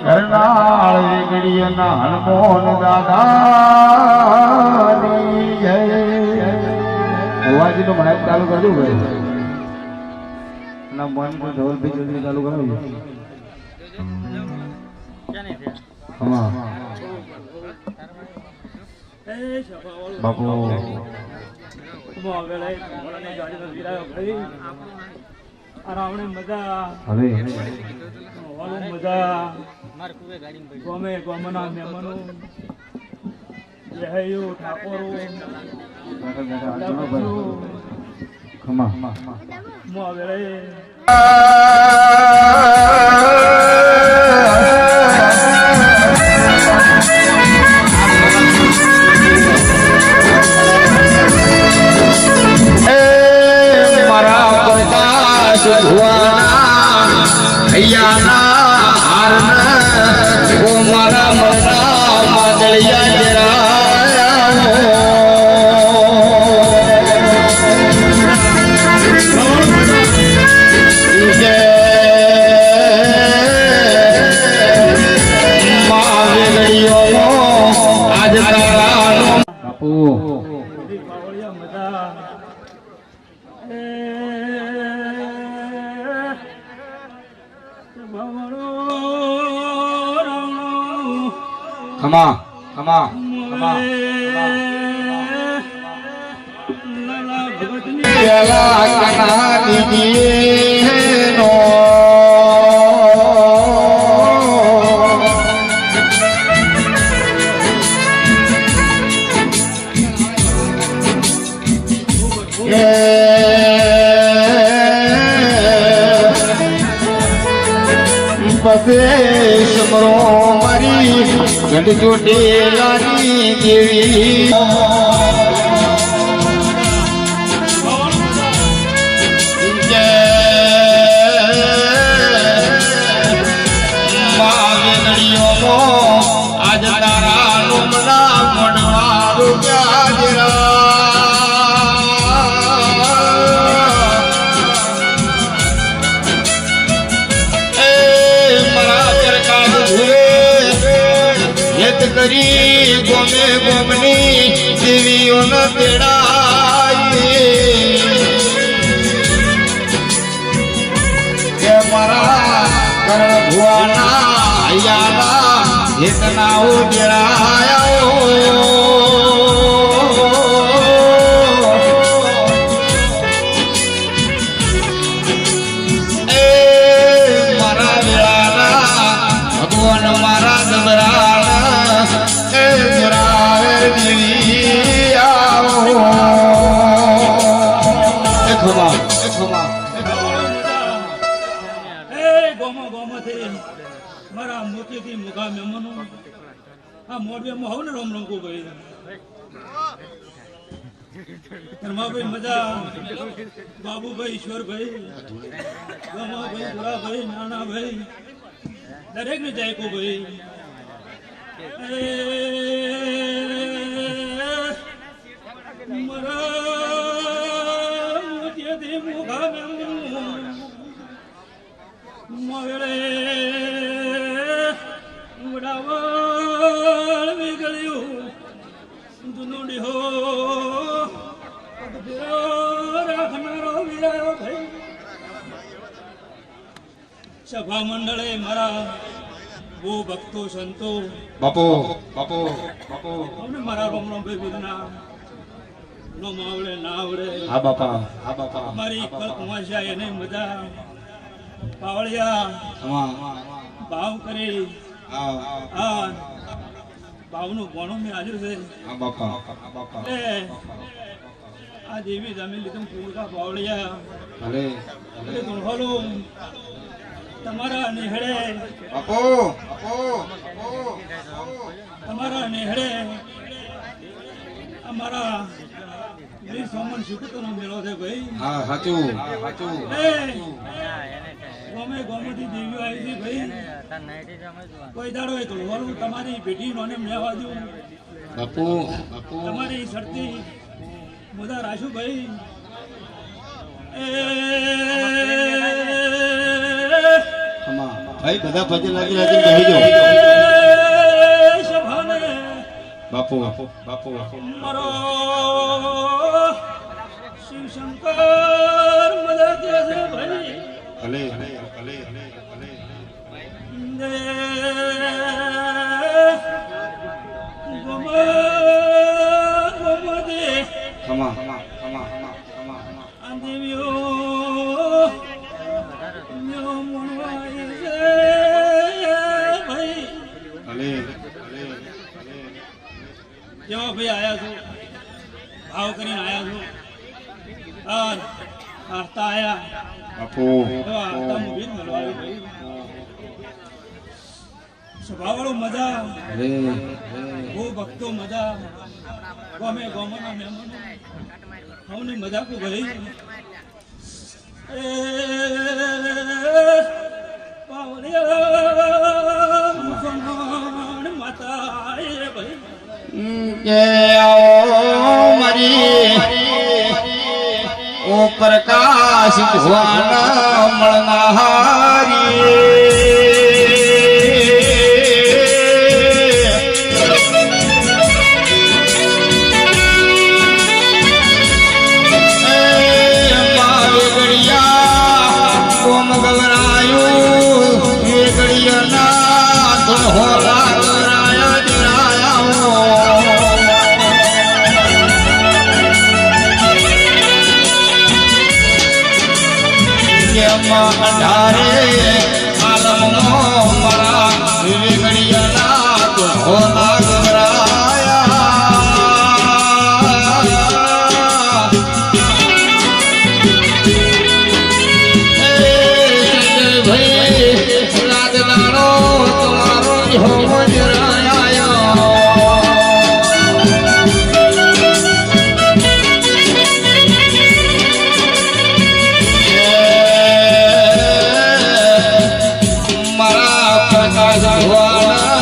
ઘરનાળ વેગડીએ ના હનુમાન દાદાની જય હોવાજી નો માઇક ચાલુ કરજો ભાઈ. ના મન તો ઢોલ બી જલ્દી ચાલુ કરો હા બાપુ આરામણે મજા હવે મજા ગમે ગમના મહેમાનો. રહેયું ઠાકોરો. ખમા. મો ખમા ખમા ખમા ભગતની પસે સમરો મારી ગંડ ચોટેલાની દેવી આજ તારા લુમડા ગાજરા હેતના ઉજળાયા એ મારા આ મોરબીમાં હોવ ને રોમ રોમ કો ભાઈ ધર્માભાઈ મજા બાબુભાઈ, ઈશ્વરભાઈ, ગમાભાઈ, ભોળાભાઈ, નાનાભાઈ દરેક ને જાય કો ભાઈ મરા મોગા મુખા રાખનારો વીરાયો સભા મંડળે મારા બહુ ભક્તો સંતો બાપો બાપો બાપો. અમને મારા રોમણો ભાઈ વિધના નો માવડે ના આવડે હા બાપા હા બાપા. મારી કલ્પમાં એને મજા. પાવળિયા ભાવ કરી. હા. આ ભાવનું ભણું મેં હાજર છે. આ દેવી જમીન લીધું પૂરકા બાવળિયા એટલે ધૂણહોલું તમારા નિહળે. તમારા નેહડે અમારા સોમન સોમન શીખતોનો મેળો છે ભાઈ. હા સાચું. સાચું. ગમે ગમેથી દેવીઓ આવી હતી ભાઈ. કોઈ દાડો એક ધૂણહોલું તમારી પેઢી નોને મેવા દઉં. બાપુ બાપુ. તમારી શરતી બધા રાશુ ભાઈ. એ ભાઈ બધા ભજન લાગી લાગી બેહી જાઓ. બાપુ બાપુ બાપુ બાપુ. મારો શિવ શંકર મદદ દે ભાઈ. ભલે. ભલે ભલે ભલે ખમા. ખમા ખમા ખમા ખમા ભાઈ. આયા છો. ભાવ કરીને આયા છો. અને આયા બાપુ તો આસ્તા મૂવી મળવા આવ્યો મજા બહુ ભક્તો મજા ગમે ગમના મહેમાનો હવની મજાક ભરી એ પાવડિયા મુસલમાન માતા એ ભાઈ કે આવો મારી ઓ પ્રકાશ ભુવન મળનારી કોમ ગવરાયું એ ગળિયાના તો હોલા જેમાં અઢારે હે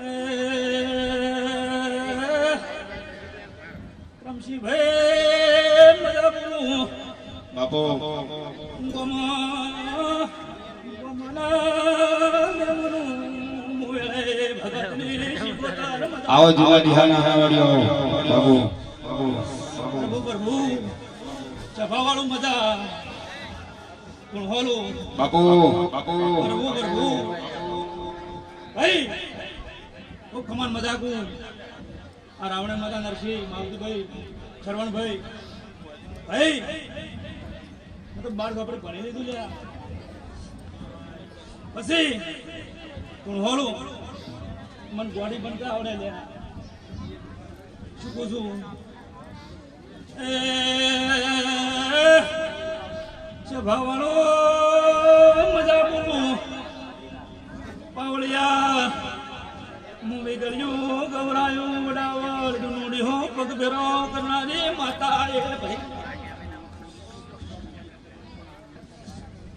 એ રમશીભાઈ મજા બાપો. આવો જુવા દિહાના હાવાડીઓ બાબુ પ્રભુ પ્રભુ સભાવાળું મજા. કુણહોલું બાપુ બાપુ. પ્રભુ પ્રભુ. ભાઈ ખૂબ મજા આ રાવણે માતા નરસિંહ માવતીભાઈ શરવણભાઈ ભાઈ હું તો બાર આપણે ભણી લીધું લ્યા પછી કુણહોલું મને બોડી બનતા આવડે લ્યા શું કહું છું એ સભાવાળો મજા બોલું પાવળિયા મુવી ગળ્યું ગવરાયું વડાવળ જુનુડી હો પગ ફેરો કરનારી માતા એ ભાઈ.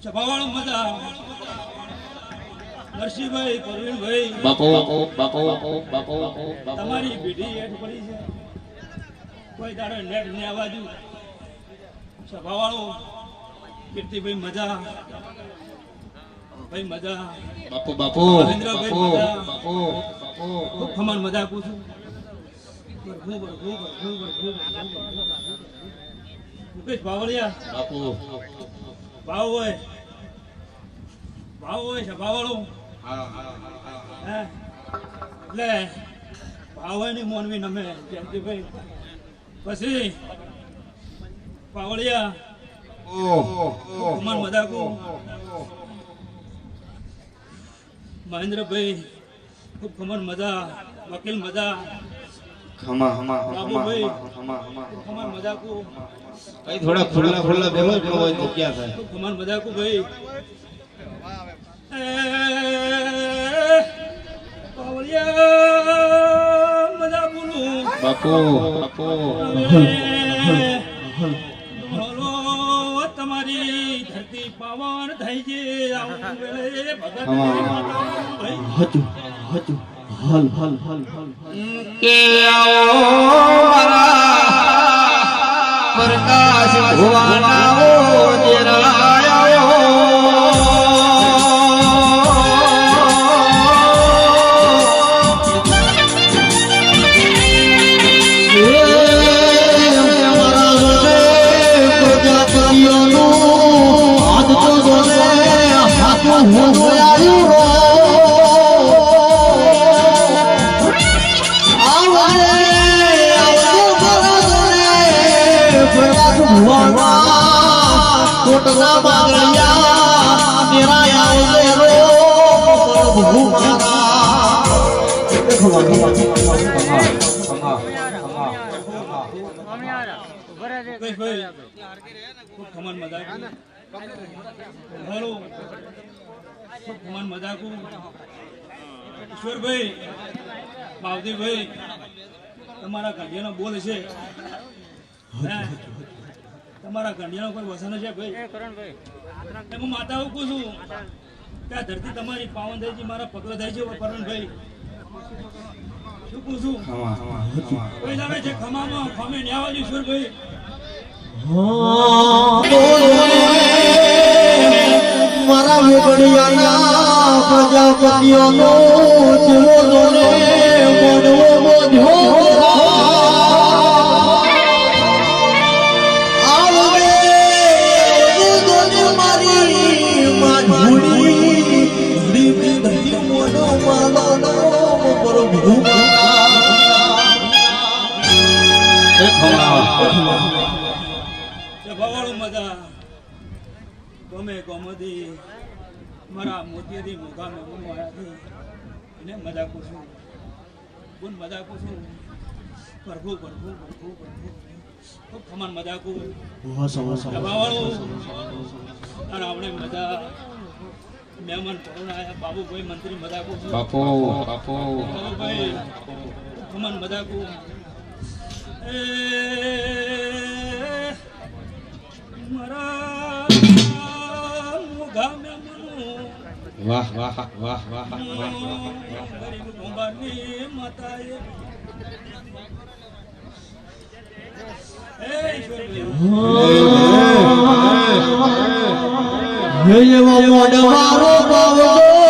ચપાવળ મજા. નરસિંહભાઈ પ્રવીણભાઈ બાપો બાપો બાપો બાપો તમારી પેઢી એટ પડી છે. કોઈ દાડો નેટ ને આવાજુ. સભાવાળો કીર્તિભાઈ મજા. ભાઈ મજા. બાપુ બાપુ બાપુ. બાપુ બાપુ. ખમણ મજા આપું છું. મુકેશ બાવળિયા. બાપુ. ભાવ હોય. ભાવ હોય સભાવાળો હા હા હા હે એટલે ભાવ હોયની મોનવી નમે. જયંતિભાઈ. પછી પાવળિયા ઓ કુમાર મદાકુ મહેન્દ્રભાઈ ખૂબ કમર મજા વકીલ મજા. ખમા ખમા બાબુભાઈ. ખમા ખમા કમર મજાકુ કઈ થોડા ખુલ્લા હોય તો ક્યાં થાય? ખૂબ કમર મજાકુ ભાઈ. એ, પાવળિયા મજાકુનું બાપુ બાપુ. તમારી ધરતી પવન થઈ છે આવું વેળે ભગત હતું હતું. હલ હલ હલ હલ કે આવો મારા પ્રકાશ ભુવનાઓ મજાકુ ઈશ્વરભાઈ માવજીભાઈ તમારા કંડિયાનો બોલ છે? તમારા કંડિયાનો કોઈ વસન છે ભાઈ હું માતા કહું છું ત્યાં ધરતી તમારી પાવન થાય છે મારા પગલા થાય છે પરણભાઈ શું કહું છું ખમા ખમા કોઈ જાણે છે મજા. ગમે ગમતી મારા મોતીથી મોઘા મેં મારાથી એને મજા પૂછું. ગુણ મજા પૂછું. પ્રભુ પ્રભુ પ્રભુ પ્રભુ ખૂબ ખમણ મજા કુ અને આપણે મજા. મહેમાન કરુણા આયા બાબુભાઈ મંત્રી પૂછું બાપુ બાપુ. બાબુભાઈ ખમાન મજા કુ એ મારા મોઘા મહેમાનો. વાહ વાહ વાહ વાહ વાહ ગરીબ ગોંબાની માતાએ. એ ઈશ્વરભાઈ એવો મોઢવારો બાવલો લડાવે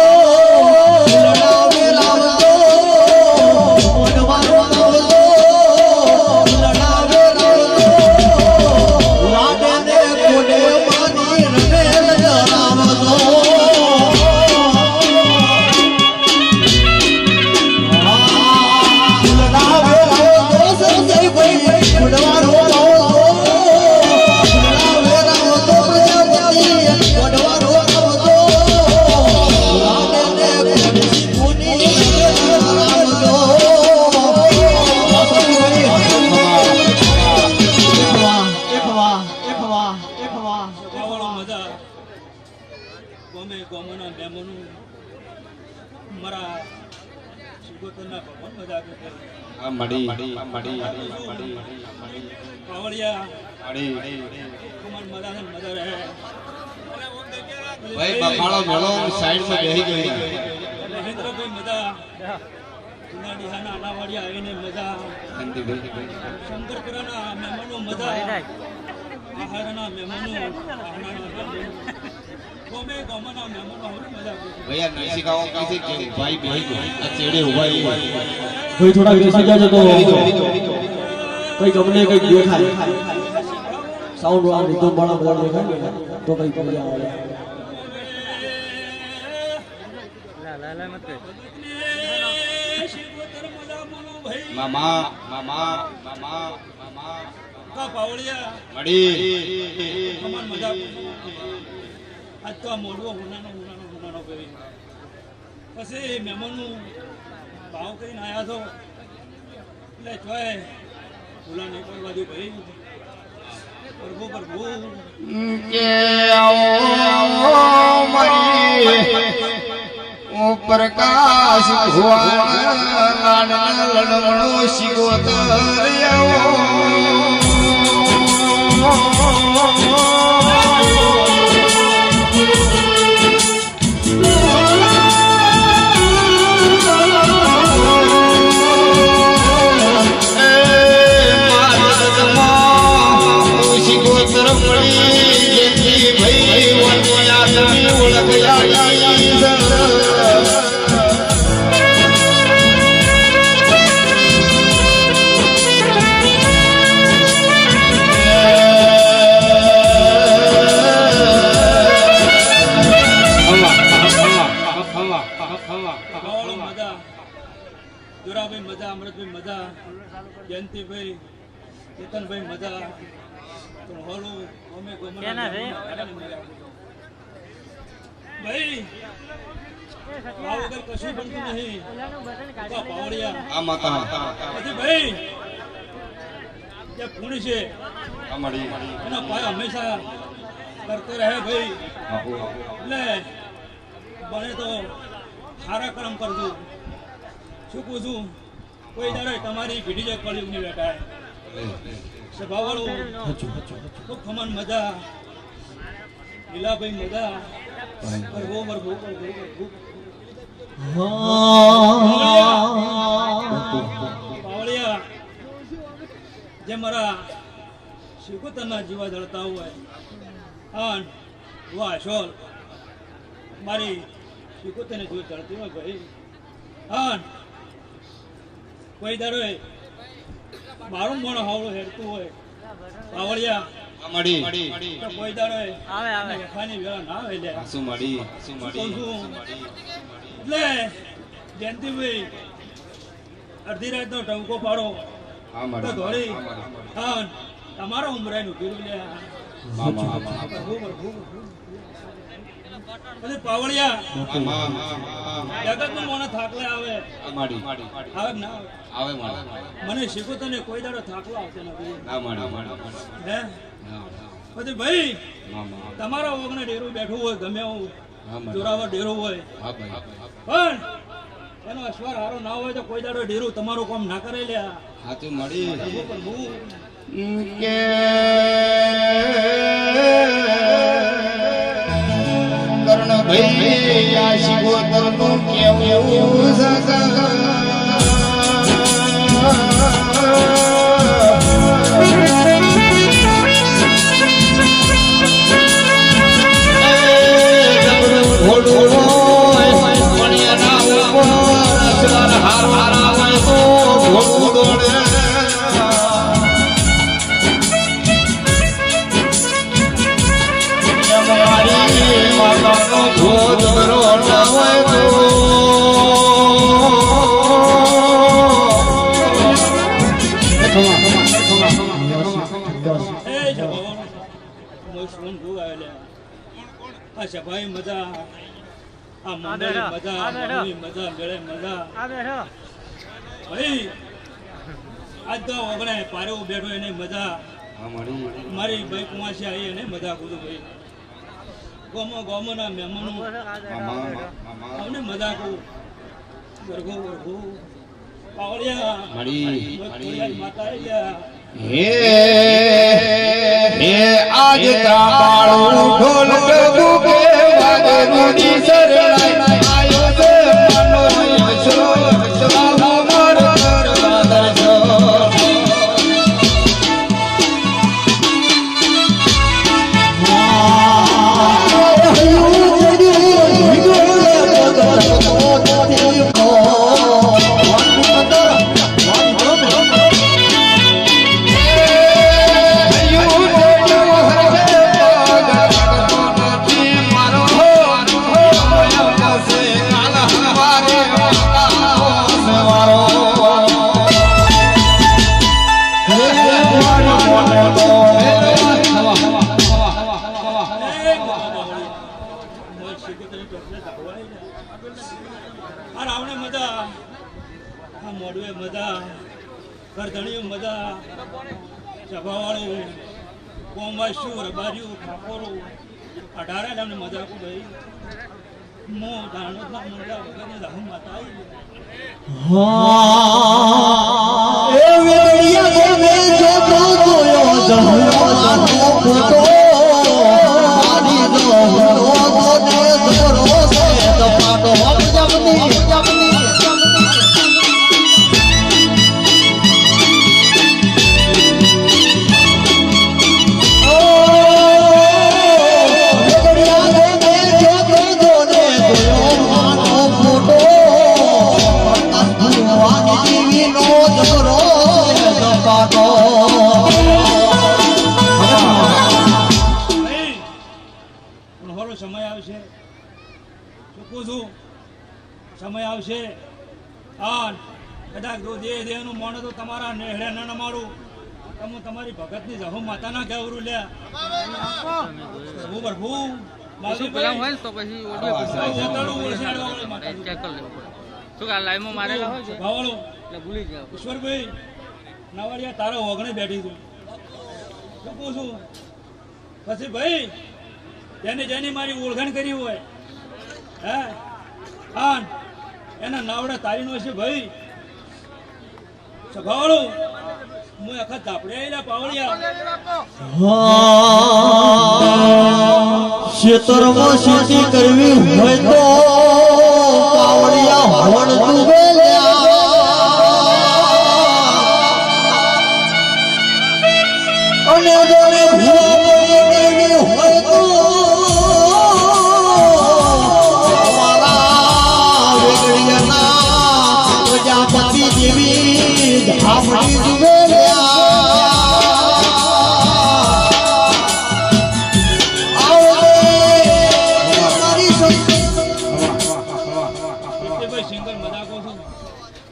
મડી મડી મડી મડી કાવડિયા મડી કુમાર મજા ને મજા ભાઈ બખાડો મેળો સાઈડમાં બેહી ગઈ મહેન્દ્રભાઈ મજા. જૂના ડીહાના આવીને મજા. શંકરપુરાના મહેમાનો મજા. આહારના મહેમાનો. કરે. ભૈયા નરસિંહગાંવ કીધી કે ભાઈ ભાઈ આ ચેડે ઊભા રહી ભાઈ થોડા બેસી જાજો તો કંઈક અમને કંઈક દેખાય સાઉન્ડ આ રીતો બળા બળા દેખાય ને તો કંઈક મજા આજ તો આ મોડવો હુનાનો હુનાનો હુનાનો કરી પછી મહેમાનનું ભાવ કરીને આવ્યા છો. એટલે ચોય ભૂલા નહીં કરવા દે ભાઈ. પ્રભુ પ્રભુ. પ્રકાશ લાડન લડમણો શિગોતર ભાઈ વનયા તમે ઓળખ્યા મજા અમૃતભાઈ મજા જયંતિભાઈ કેતનભાઈ મજા તો હોલું અમે ગોમના ભાઈ આ વગર કશું બનતું નહીં. પાવડિયા. આ માતા પછી ભાઈ જે પૂર્ણ છે મળી એના પાય હંમેશા કરતો રહે ભાઈ. એટલે બને તો સારા કર્મ કરજો. શું કહું છું? કોઈ દાડે તમારી ભીડી જે કળિયુગની બેઠા સભાવાળું ખૂબ ખમણ મજા લીલાભાઈ મજા. જે મારા શિકોતરના જીવા જળતા હોય અન વાહ, શોલ. મારી શિકોતરને જીવ જળતી હોય ભાઈ. અન કોઈ દાડો મારું મણ હાવળું હેરતું હોય. પાવળિયા આ મળી. તો કોઈ દાડો આવે આવે. વખાની વેળા ના આવે લે શું મળી શું કહું એટલે જયંતિભાઈ અડધી રાતનો ટંકો પાડો. ધોળી. હા તમારો પીરું લે. પછી પાવળિયા. જગતનું મોને થાકલે આવે. આવે ના આવે? આવે મને શીખો તને કોઈ દાડો થાકલો આવશે ના મળી પછી ભાઈ તમારા ઓગણે ડેરું બેઠું હોય ગમે એવું જોરાવર ડેરું હોય. પણ એનો અશ્વર હારો ના હોય તો કોઈ દાડો ડેરું તમારું કામ ના કરે લે હાથું મળી. કે કર્ણ ભાઈ આ શિવોતરનું કેવું એ આ મજા મેળે મજા ભાઈ આજ તો ઓગણે પારે બેઠો એને મજા. મારી ભાઈ કુંવાસી આવી એને મજા કુદું ભાઈ. ગોમો ગોમોના મહેમાનો. અમને મજા કહું ગરગો ગરગો પાવડિયા મળી મોય માતા આયા હે હે આજ તાબાળું ઢોલ ડબુકે વાગે મનો મજા કરધણીયું મજા સભાવાળું કોમવાસ્યું રબાર્યું ઠાકોરું અઢારે તમને મજા આપું ભાઈ. મો જાણો ના મજા વગરની રાહુ માતા આવી એ વેડિયા મે જો તો જોયો જહુવાનો ફોટો ભગતની જહો માતાના કહેવરું લ્યા પ્રભુ પ્રભુ શું પેલા હોય ને તો પછી. ચેક કરી લેવું પડે. શું કે આ લાઈવમાં મારેલા હોય છે? ભાવાળું, એટલે ભૂલી ગયા ઈશ્વરભાઈ નવાડિયા તારો ઓગણે બેઠી છું. શું કહું છું? પછી ભાઈ જેને જેની મારી ઓળખાણ કરી હોય હે? આન એના નાવડા તારીનો છે ભાઈ. સભાવાળું હું આખા ધાપડે પાવળિયા. ખેતરમાં ખેતી કરવી હોય તો પાવડિયા હોડ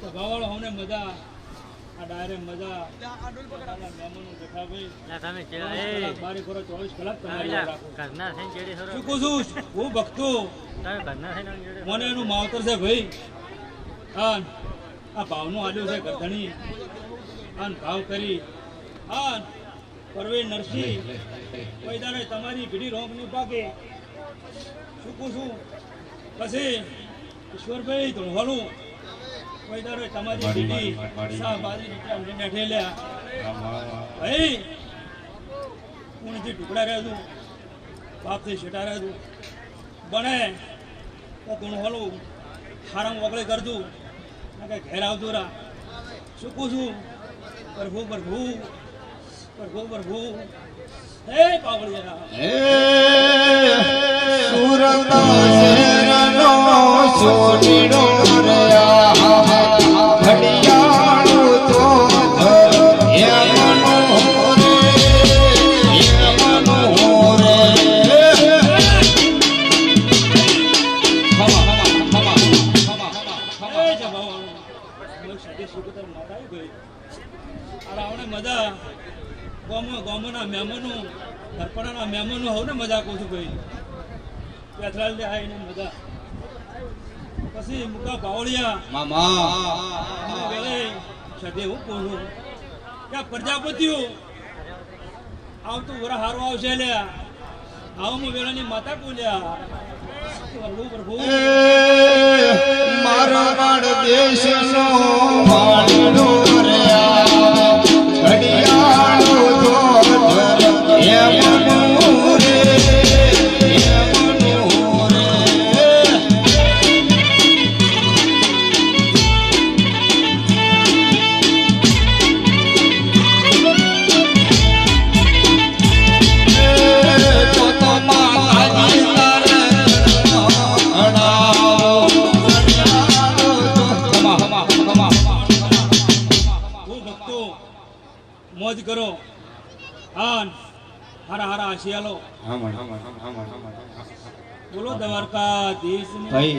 સભાવાળો મજા આ ડાયરેક્ટ મજા મહેમાનો બેઠા ભાઈ. બારી કરો ચોવીસ કલાક તમારી યાદ રાખો. શું કહું છું? હું ભક્તો. મને એનું માવતર છે ભાઈ. હા આ ભાવનું આલ્યું છે ગરધણી. આન ભાવ કરી. હા પરવીન નરસિંહ. પૈદાને તમારી ભીડી રોંગ નહીં પાકે. શું કહું છું? પછી ઈશ્વરભાઈ ધોળવાલું પૈદાને તમારી ભીડી સા બાજી નીચે નેઠેલ્યા ભાઈ પૂણથી ટુકડા રહ્યો છું બાપથી છેટા રહ્યો છું બને તો ધૂણવાલું હારામ વગડે કરતું. કે ઘેર આવતું રા શું છું? પ્રભુ પ્રભુ પ્રભુ પ્રભુ. હે પાવળિયા સુરતા શહેરનો સોટીનો મહેમાનો હોવ ને મજા કહું છું ભાઈ. પેથરાલ દે આવીને મજા. પછી મુકા બાવળિયા. મામા. વેલે સદે હું કહું કે પ્રજાપતિઓ? આવતું વરા હારો આવશે લ્યા આવું વેળાની માતા બોલ્યા પ્રભુ પ્રભુ. મારવાડ દેશનો બોલો દ્વારકાધીશ ભાઈ.